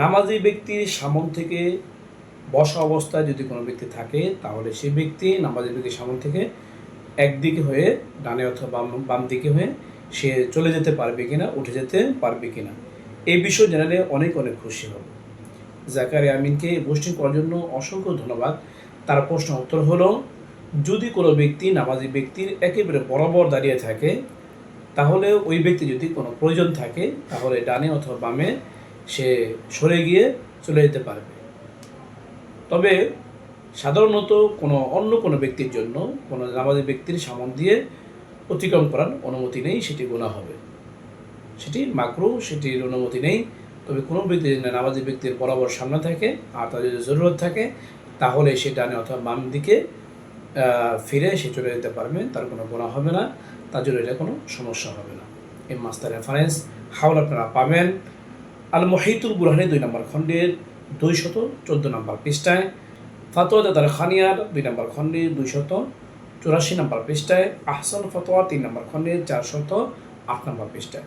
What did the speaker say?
নামাজি ব্যক্তির সামন থেকে বসা অবস্থায় যদি কোনো ব্যক্তি থাকে, তাহলে সেই ব্যক্তি নামাজি ব্যক্তির সামন থেকে একদিকে হয়ে ডানে অথবা বাম বাম দিকে হয়ে সে চলে যেতে পারবে কিনা, উঠে যেতে পারবে কিনা, এই বিষয় জানালে অনেক অনেক খুশি হব। জাকারি আমিনকে পোস্টিং করার জন্য অসংখ্য ধন্যবাদ। তার প্রশ্ন উত্তর হলো, যদি কোনো ব্যক্তি নামাজি ব্যক্তির একেবারে বরাবর দাঁড়িয়ে থাকে, তাহলে ওই ব্যক্তি যদি কোনো প্রয়োজন থাকে, তাহলে ডানে অথবা বামে সে সরে গিয়ে চলে যেতে পারবে। তবে সাধারণত কোনো অন্য কোনো ব্যক্তির জন্য, কোনো নামাজি ব্যক্তির সামন দিয়ে অতিক্রম করার অনুমতি নেই, সেটি গোনা হবে। সেটি মাকরু, সেটির অনুমতি নেই। তবে কোনো ব্যক্তি যদি নামাজি ব্যক্তির বরাবর সামনে থাকে আর তার যদি জরুরত থাকে, তাহলে সে ডানে অথবা বাম দিকে ফিরে সে চলে যেতে পারবে, তার কোনো গোনা হবে না। তার জন্য এটা কোনো সমস্যা হবে না। এই মাস্টার রেফারেন্স হাওল আপনারা পাবেন। আল মহিতুল বুরহানি দুই নম্বর খণ্ডের দুই শত চোদ্দ নম্বর পৃষ্ঠায়, ফাতোয়া দাদার খানিয়ার দুই নম্বর খণ্ডের দুই শত চুরাশি নম্বর পৃষ্ঠায়, আহসান ফতোয়া তিন নম্বর খণ্ডের চার শত আট নম্বর পৃষ্ঠায়।